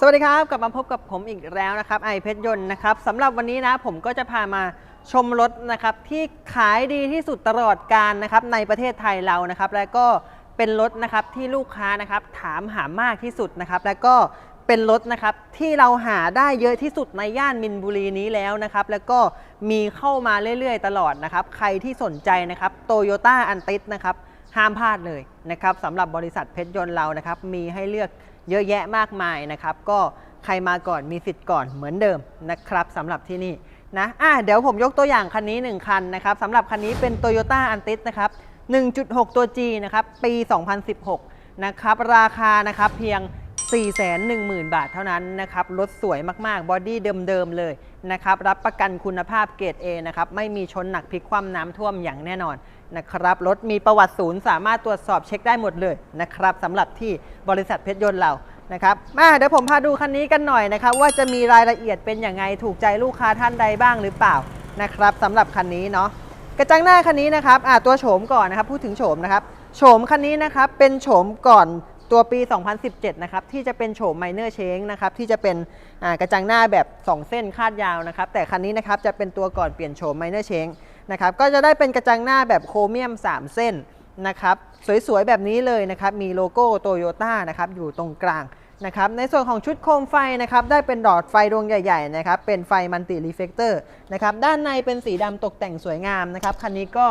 สวัสดีครับ กลับมาพบกับผมอีกแล้วนะครับไอเพชรยนต์นะครับสำหรับวันนี้นะผมก็จะพามาชมรถนะครับที่ขายดีที่สุดตลอดการนะครับในประเทศไทยเรานะครับ และก็เป็นรถนะครับที่ลูกค้านะครับถามหามากที่สุดนะครับ และก็เป็นรถนะครับที่เราหาได้เยอะที่สุดในย่านมินบุรีนี้แล้วนะครับ แล้วก็มีเข้ามาเรื่อยๆ ตลอดนะครับ ใครที่สนใจนะครับโตโยต้าอันติสนะครับห้ามพลาดเลยนะครับสำหรับบริษัทเพชรยนต์เรานะครับมีให้เลือก เยอะแยะมากมายนะครับ ก็ใครมาก่อนมีสิทธิ์ก่อนเหมือนเดิมนะครับสำหรับที่นี่นะอะเดี๋ยวผมยกตัวอย่างคันนี้ 1 คันนะครับสำหรับคันนี้เป็น Toyota a n t i s นะครับ 1.6 ตัว G นะครับ ปี 2016 นะครับ ราคานะครับเพียง 410,000 บาทเท่านั้นนะครับ รถสวยมากๆ บอดี้เดิมๆเลยนะครับ รับประกันคุณภาพเกรด A นะครับ ไม่มีชนหนักพลิกคว่ำน้ำท่วมอย่างแน่นอน นะครับรถมีประวัติศูนย์สามารถตรวจสอบเช็คได้หมดเลยนะครับสำหรับที่บริษัทเพชรยนต์เรานะครับมาเดี๋ยวผมพาดูคันนี้กันหน่อยนะครับ ว่าจะมีรายละเอียดเป็นอย่างไงถูกใจลูกค้าท่านใดบ้างหรือเปล่านะครับสำหรับคันนี้เนาะกระจังหน้าคันนี้นะครับอ่าตัวโฉมก่อนนะครับพูดถึงโฉมนะครับโฉมคันนี้นะครับเป็นโฉมก่อนตัวปี 2017 นะครับ ที่จะเป็นโฉมไมเนอร์เชงนะครับ ที่จะเป็นกระจังหน้าแบบ 2 เส้นคาดยาวนะครับ แต่คันนี้นะครับจะเป็นตัวก่อนเปลี่ยนโฉมไมเนอร์เชง นะครับก็จะได้เป็นกระจังหน้าแบบโครเมียม 3 เส้นนะครับสวยๆ แบบนี้เลยนะครับมีโลโก้โตโยต้านะครับอยู่ตรงกลางนะครับในส่วนของชุดโคมไฟนะครับได้เป็นดอดไฟดวงใหญ่ๆนะครับเป็นไฟมัลติรีเฟกเตอร์นะครับด้านในเป็นสีดำตกแต่งสวยงามนะครับคันนี้ก็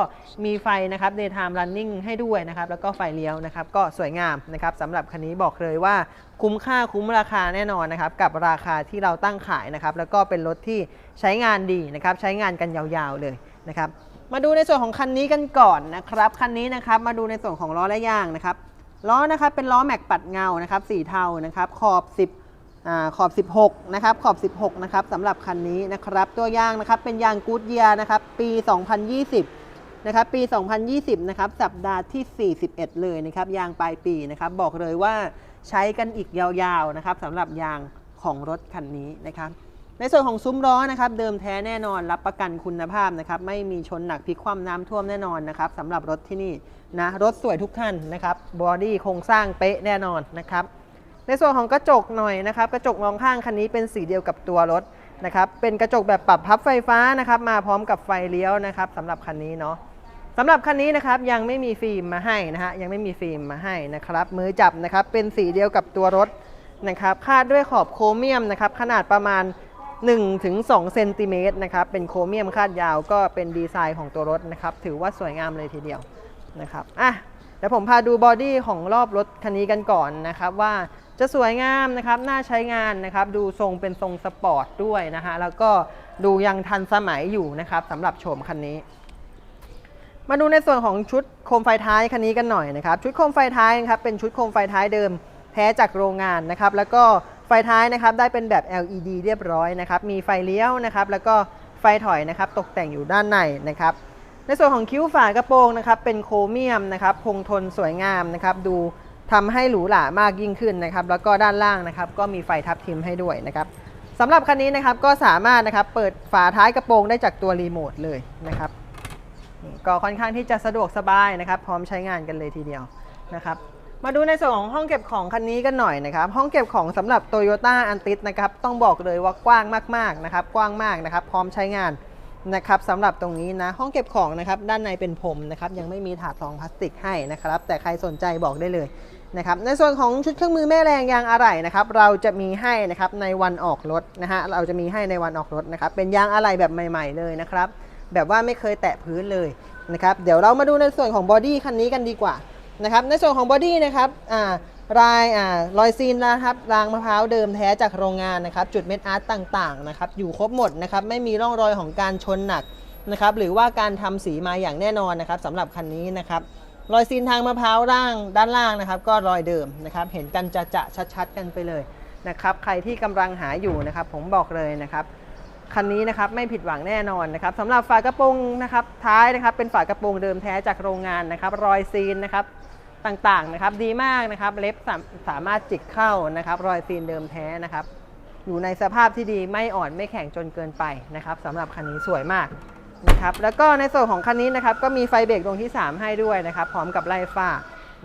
มีไฟนะครับ daytime running ให้ด้วยนะครับแล้วก็ไฟเลี้ยวนะครับก็สวยงามนะครับสำหรับคันนี้บอกเลยว่าคุ้มค่าคุ้มราคาแน่นอนนะครับกับราคาที่เราตั้งขายนะครับแล้วก็เป็นรถที่ใช้งานดีนะครับใช้งานกันยาวๆเลย นะครับ มาดูในส่วนของคันนี้กันก่อนนะครับ คันนี้นะครับมาดูในส่วนของล้อและยางนะครับ ล้อนะครับเป็นล้อแม็กปัดเงานะครับสีเทานะครับ ขอบ 10อาขอบ 16 นะครับ ขอบ 16 นะครับสำหรับคันนี้นะครับ ตัวยางนะครับ เป็นยางกูดเยียนะครับ ปี 2020 นะครับ ปี 2020 นะครับ สัปดาห์ที่ 41 เลยนะครับ ยางปลายปีนะครับ บอกเลยว่าใช้กันอีกยาวๆ นะครับสำหรับยางของรถคันนี้นะครับ ในส่วนของซุ้มล้อนะครับเดิมแท้แน่นอนรับประกันคุณภาพนะครับไม่มีชนหนักพลิกคว่ำน้ำท่วมแน่นอนนะครับสำหรับรถที่นี่นะรถสวยทุกคันนะครับบอดี้โครงสร้างเป๊ะแน่นอนนะครับในส่วนของกระจกหน่อยนะครับกระจกมองข้างคันนี้เป็นสีเดียวกับตัวรถนะครับเป็นกระจกแบบปรับพับไฟฟ้านะครับมาพร้อมกับไฟเลี้ยวนะครับสำหรับคันนี้เนาะสำหรับคันนี้นะครับยังไม่มีฟิล์มมาให้นะฮะยังไม่มีฟิล์มมาให้นะครับมือจับนะครับเป็นสีเดียวกับตัวรถนะครับคาดด้วยขอบโครเมียมนะครับขนาดประมาณ 1ถึง2เซนติเมตรนะครับ เป็นโครเมียมคาดยาวก็เป็นดีไซน์ของตัวรถนะครับ ถือว่าสวยงามเลยทีเดียวนะครับอะเดี๋ยวผมพาดูบอดี้ของรอบรถคันนี้กันก่อนนะครับ ว่าจะสวยงามนะครับ น่าใช้งานนะครับ ดูทรงเป็นทรงสปอร์ตด้วยนะฮะ แล้วก็ดูยังทันสมัยอยู่นะครับสำหรับโฉมคันนี้ มาดูในส่วนของชุดโคมไฟท้ายคันนี้กันหน่อยนะครับ ชุดโคมไฟท้ายนะครับ เป็นชุดโคมไฟท้ายเดิมแท้จากโรงงานนะครับ แล้วก็ ไฟท้ายนะครับได้เป็นแบบ LED เรียบร้อยนะครับ มีไฟเลี้ยวนะครับ แล้วก็ไฟถอยนะครับ ตกแต่งอยู่ด้านในนะครับ ในส่วนของคิ้วฝากระโปรงนะครับ เป็นโครเมียมนะครับ คงทนสวยงามนะครับ ดูทำให้หรูหรามากยิ่งขึ้นนะครับ แล้วก็ด้านล่างนะครับ ก็มีไฟทับทิมให้ด้วยนะครับสำหรับคันนี้นะครับก็สามารถนะครับเปิดฝาท้ายกระโปรงได้จากตัวรีโมทเลยนะครับก็ค่อนข้างที่จะสะดวกสบายนะครับ พร้อมใช้งานกันเลยทีเดียวนะครับ มาดูในส่วนของห้องเก็บของคันนี้กันหน่อยนะครับ ห้องเก็บของสำหรับ Toyota a n t i s นะครับ ต้องบอกเลยว่ากว้างมากๆนะครับ กว้างมากนะครับ พร้อมใช้งานนะครับสำหรับตรงนี้นะ ห้องเก็บของนะครับ ด้านในเป็นผมนะครับ ยังไม่มีถาดรองพลาสติกให้นะครับ แต่ใครสนใจบอกได้เลยนะครับ ในส่วนของชุดเครื่องมือแม่แรงยางอะไหล่นะครับ เราจะมีให้นะครับในวันออกรถนะฮะ เราจะมีให้ในวันออกรถนะครับ เป็นยางอะไหล่แบบใหม่ ๆเลยนะครับ แบบว่าไม่เคยแตะพื้นเลยนะครับ เดี๋ยวเรามาดูในส่วนของบอดี้คันนี้กันดีกว่า นะครับในส่วนของบอดี้นะครับอ่ารายอ่ารอยซีนนะครับรางมะพร้าวเดิมแท้จากโรงงานนะครับจุดเม็ดอาร์ตต่างๆนะครับอยู่ครบหมดนะครับไม่มีร่องรอยของการชนหนักนะครับหรือว่าการทำสีมาอย่างแน่นอนนะครับสำหรับคันนี้นะครับรอยซีนทางมะพร้าวล่างด้านล่างนะครับ ก็รอยเดิมนะครับเห็นกันจะจะชัดๆกันไปเลยนะครับใครที่กำลังหาอยู่นะครับผมบอกเลยนะครับ คันนี้นะครับไม่ผิดหวังแน่นอนนะครับสำหรับฝากระโปรงนะครับท้ายนะครับเป็นฝากระโปรงเดิมแท้จากโรงงานนะครับ รอยซีนนะครับต่างๆนะครับดีมากนะครับเล็บสาสามารถจิกเข้านะครับ รอยซีนเดิมแท้นะครับ อยู่ในสภาพที่ดีไม่อ่อนไม่แข็งจนเกินไปนะครับสำหรับคันนี้สวยมากนะครับแล้วก็ในส่วนของคันนี้นะครับก็มีไฟเบรกดวงที่ 3 ให้ด้วยนะครับพร้อมกับไล่ฟ้า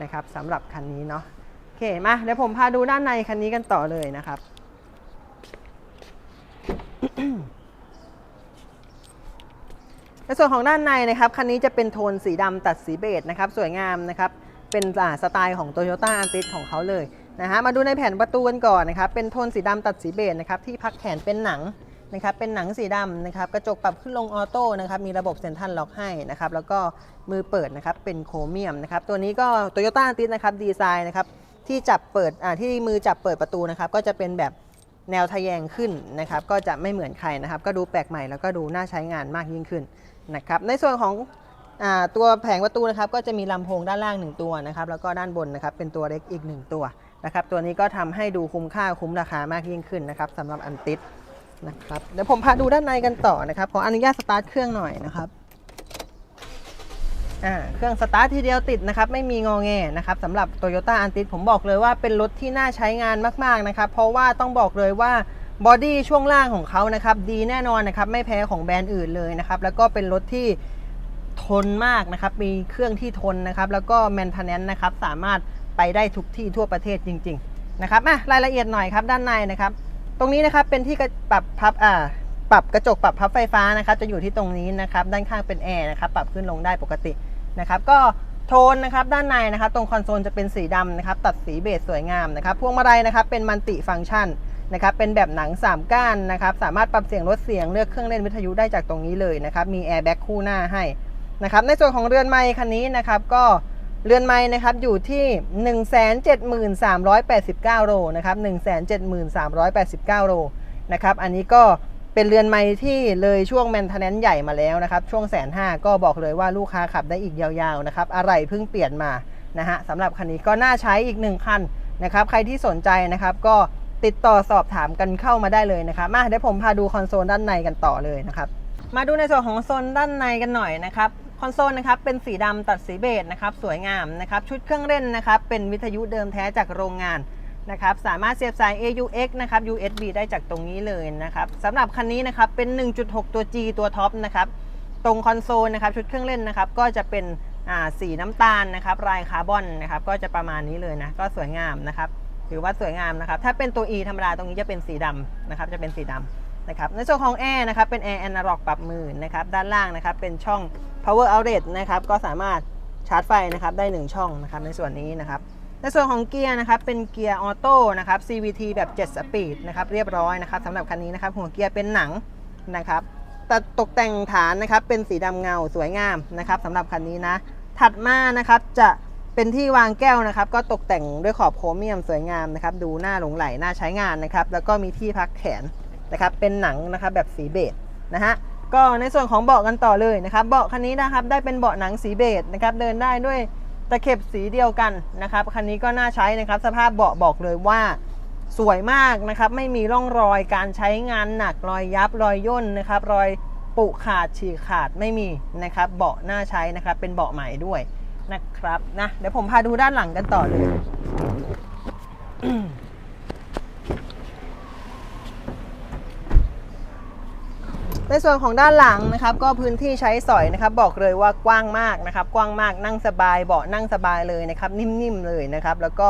นะครับสำหรับคันนี้เนาะโอเคมาเดี๋ยวผมพาดูด้านในคันนี้กันต่อเลยนะครับ ในส่วนของด้านในนะครับคันนี้จะเป็นโทนสีดำตัดสีเบจนะครับ สวยงามนะครับเป็นสไตล์ของโตโยต้าอันติสของเขาเลยนะฮะมาดูในแผ่นประตูกันก่อนนะครับเป็นโทนสีดำตัดสีเบจนะครับที่พักแขนเป็นหนังนะครับเป็นหนังสีดำนะครับกระจกปรับขึ้นลงออโต้นะครับมีระบบเซ็นทันล็อกให้นะครับแล้วก็มือเปิดนะครับเป็นโครเมียมนะครับตัวนี้ก็โตโยต้าอันติสนะครับดีไซน์นะครับที่จับเปิดที่มือจับเปิดประตูนะครับก็จะเป็นแบบ แนวทะแยงขึ้นนะครับก็จะไม่เหมือนใครนะครับ ก็ดูแปลกใหม่แล้วก็ดูน่าใช้งานมากยิ่งขึ้นนะครับในส่วนของอตัวแผงประตูนะครับก็จะมีลำโพงด้านล่าง 1 ตัวนะครับแล้วก็ด้านบนนะครับเป็นตัวเล็กอีก 1 ตัวนะครับตัวนี้ก็ทำให้ดูคุ้มค่าคุ้มราคามากยิ่งขึ้นนะครับสำหรับอันติสนะครับเดี๋ยวผมพาดูด้านในกันต่อนะครับขออนุญาตสตาร์ทเครื่องหน่อยนะครับ อ่าเครื่องสตาร์ททีเดียวติดนะครับไม่มีงอแงนะครับสำหรับ Toyota a n t i s ผมบอกเลยว่าเป็นรถที่น่าใช้งานมากๆนะครับเพราะว่าต้องบอกเลยว่าบอดี้ช่วงล่างของเขานะครับดีแน่นอนนะครับไม่แพ้ของแบรนด์อื่นเลยนะครับแล้วก็เป็นรถที่ทนมากนะครับมีเครื่องที่ทนนะครับแล้วก็ maintenance นะครับ สามารถไปได้ทุกที่ทั่วประเทศจริง ๆ นะครับอะรายละเอียดหน่อยครับด้านในนะครับ ตรงนี้นะครับเป็นที่ปรับพับอ่าปรับกระจกปรับพับไฟฟ้านะครับ จะอยู่ที่ตรงนี้นะครับ ด้านข้างเป็นแอร์นะครับ ปรับขึ้นลงได้ปกติ นะครับก็โทนนะครับด้านในนะครับตรงคอนโซลจะเป็นสีดำนะครับตัดสีเบจสวยงามนะครับพวงมาลัยนะครับเป็นมัลติฟังก์ชันนะครับเป็นแบบหนัง 3 ก้านนะครับสามารถปรับเสียงลดเสียงเลือกเครื่องเล่นวิทยุได้จากตรงนี้เลยนะครับมีแอร์แบ็กคู่หน้าให้นะครับในส่วนของเรือนไม้คันนี้นะครับก็เรือนไม้นะครับอยู่ที่ 17389 โลนะครับ173,389 โลนะครับอันนี้ก็ เป็นเรือนไม้ที่เลยช่วงแมนเทนแนนใหญ่มาแล้วนะครับ ช่วงแสนห้าก็บอกเลยว่าลูกค้าขับได้อีกยาวๆนะครับ อะไรเพิ่งเปลี่ยนมานะฮะสำหรับคันนี้ก็น่าใช้อีกหนึ่งคันนะครับ ใครที่สนใจนะครับก็ติดต่อสอบถามกันเข้ามาได้เลยนะครับ มาเดี๋ยวผมพาดูคอนโซลด้านในกันต่อเลยนะครับ มาดูในส่วนของโซนด้านในกันหน่อยนะครับคอนโซลนะครับเป็นสีดำตัดสีเบจนะครับสวยงามนะครับชุดเครื่องเล่นนะครับเป็นวิทยุเดิมแท้จากโรงงาน นะครับสามารถเสียบสาย AUX นะครับ USB ได้จากตรงนี้เลยนะครับสำหรับคันนี้นะครับเป็น 1.6 ตัว G ตัวท็อปนะครับตรงคอนโซลนะครับชุดเครื่องเล่นนะครับก็จะเป็นสีน้ำตาลนะครับลายคาร์บอนนะครับก็จะประมาณนี้เลยนะก็สวยงามนะครับถือว่าสวยงามนะครับถ้าเป็นตัว E ธรรมดาตรงนี้จะเป็นสีดำนะครับจะเป็นสีดำนะครับในส่วนของแอร์นะครับเป็นแอร์แอนาล็อกปรับมือนะครับด้านล่างนะครับเป็นช่อง power outlet นะครับก็สามารถชาร์จไฟนะครับได้ 1 ช่องนะครับในส่วนนี้นะครับ ในส่วนของเกียร์นะครับเป็นเกียร์ออโต้นะครับ CVT แบบ 7 สปีดนะครับเรียบร้อยนะครับสำหรับคันนี้นะครับหัวเกียร์เป็นหนังนะครับแต่ตกแต่งฐานนะครับเป็นสีดำเงาสวยงามนะครับสำหรับคันนี้นะ ถัดมานะครับจะเป็นที่วางแก้วนะครับ ก็ตกแต่งด้วยขอบโครเมียมสวยงามนะครับ ดูน่าหลงไหลน่าใช้งานนะครับ แล้วก็มีที่พักแขนนะครับเป็นหนังนะครับแบบสีเบจนะฮะก็ในส่วนของเบาะกันต่อเลยนะครับ เบาะคันนี้นะครับได้เป็นเบาะหนังสีเบจนะครับเดินได้ด้วย ตะเข็บสีเดียวกันนะครับคันนี้ก็น่าใช้นะครับ สภาพเบาะบอกเลยว่าสวยมากนะครับ ไม่มีร่องรอยการใช้งานหนักรอยยับรอยย่นนะครับ รอยปุขาดฉีกขาดไม่มีนะครับ เบาะน่าใช้นะครับ เป็นเบาะใหม่ด้วยนะครับนะเดี๋ยวผมพาดูด้านหลังกันต่อเลย ในส่วนของด้านหลังนะครับก็พื้นที่ใช้สอยนะครับบอกเลยว่ากว้างมากนะครับกว้างมากนั่งสบายเบาะนั่งสบายเลยนะครับนิ่มๆเลยนะครับแล้วก็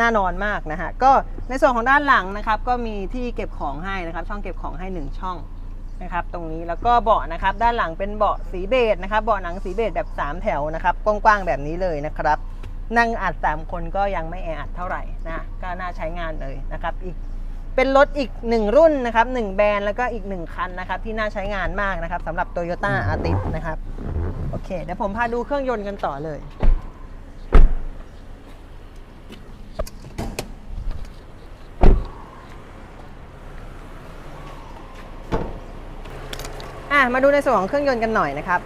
น่านอนมากนะฮะก็ในส่วนของด้านหลังนะครับก็มีที่เก็บของให้นะครับช่องเก็บของให้ 1 ช่องนะครับตรงนี้แล้วก็เบาะนะครับด้านหลังเป็นเบาะสีเบจนะครับเบาะหนังสีเบจแบบ 3 แถวนะครับกว้างๆแบบนี้เลยนะครับนั่งอัด 3 คนก็ยังไม่แออัดเท่าไหร่นะก็น่าใช้งานเลยนะครับอีก เป็นรถอีก 1 รุ่นนะครับ1แบรนด์แล้วก็อีก 1 คันนะครับที่น่าใช้งานมากนะครับสำหรับ Toyota a r t i s นะครับ โอเค เดี๋ยวผมพาดูเครื่องยนต์กันต่อเลย อะ มาดูในส่วนของเครื่องยนต์กันหน่อยนะครับ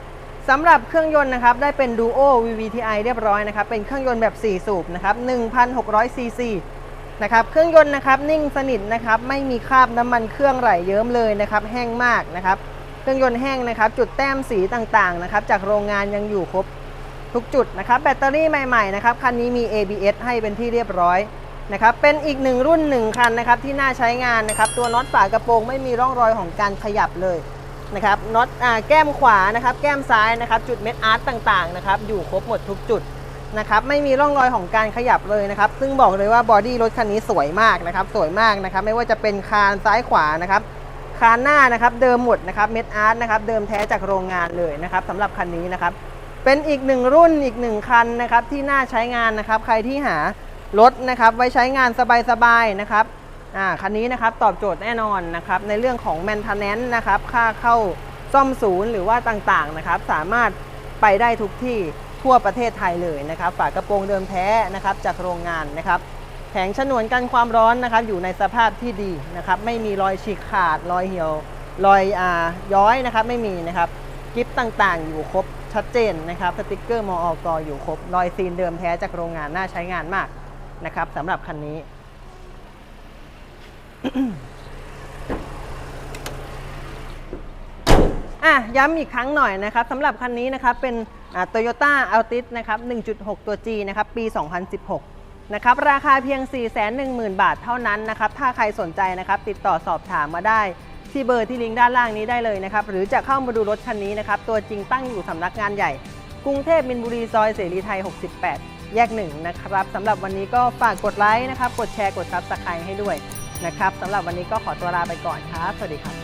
สำหรับเครื่องยนต์นะครับได้เป็น Duo VVTi เรียบร้อยนะครับเป็นเครื่องยนต์แบบ 4 สูบนะครับ1,600ซีซี นะครับเครื่องยนต์นะครับนิ่งสนิทนะครับไม่มีคราบน้ำมันเครื่องไหลเยิ้มเลยนะครับแห้งมากนะครับเครื่องยนต์แห้งนะครับ จุดแต้มสีต่างๆนะครับจากโรงงานยังอยู่ครบทุกจุดนะครับแบตเตอรี่ใหม่ๆนะครับคันนี้มี ABS ให้เป็นที่เรียบร้อยนะครับเป็นอีกหนึ่งรุ่นหนึ่งคันนะครับที่น่าใช้งานนะครับตัวน็อตฝากระโปรงไม่มีร่องรอยของการขยับเลยนะครับน็อตอ่าแก้มขวานะครับแก้มซ้ายนะครับจุดเม็ดอาร์ตต่างๆนะครับอยู่ครบหมดทุกจุด นะครับไม่มีร่องรอยของการขยับเลยนะครับ ซึ่งบอกเลยว่าบอดี้รถคันนี้สวยมากนะครับ สวยมากนะครับ ไม่ว่าจะเป็นคานซ้ายขวานะครับคานหน้านะครับเดิมหมดนะครับเม็ดอาร์ตนะครับเดิมแท้จากโรงงานเลยนะครับสำหรับคันนี้นะครับ เป็นอีกหนึ่งรุ่นอีกหนึ่งคันนะครับที่น่าใช้งานนะครับ ใครที่หารถนะครับไว้ใช้งานสบายๆนะครับอ่าคันนี้นะครับตอบโจทย์แน่นอนนะครับในเรื่องของ maintenance นะครับค่าเข้าซ่อมศูนย์หรือว่าต่างๆนะครับ สามารถไปได้ทุกที่ ทั่วประเทศไทยเลยนะครับ ฝากระโปรงเดิมแท้นะครับจากโรงงานนะครับ แผงฉนวนกันความร้อนนะครับอยู่ในสภาพที่ดีนะครับ ไม่มีรอยฉีกขาดรอยเหี่ยวรอยอ่าย้อยนะครับไม่มีนะครับกิฟต์ต่างๆ อยู่ครบชัดเจนนะครับสติกเกอร์มออกอยู่ครบรอยซีนเดิมแท้จากโรงงานน่าใช้งานมากนะครับสำหรับคันนี้ อะย้ำอีกครั้งหน่อยนะครับสำหรับคันนี้นะครับเป็นโตโยต้าอัลติสนะครับ 1.6 ตัว G นะครับ ปี 2016 นะครับ ราคาเพียง 410,000 บาทเท่านั้นนะครับ ถ้าใครสนใจนะครับ ติดต่อสอบถามมาได้ที่เบอร์ที่ลิงก์ด้านล่างนี้ได้เลยนะครับ หรือจะเข้ามาดูรถคันนี้นะครับ ตัวจริงตั้งอยู่สำนักงานใหญ่ กรุงเทพมินบุรีซอยเสรีไทย 68 แยกหนึ่งนะครับสำหรับวันนี้ก็ฝากกดไลค์นะครับ กดแชร์ กดซับสไครต์ให้ด้วยนะครับสำหรับวันนี้ก็ขอตัวลาไปก่อนครับ สวัสดีครับ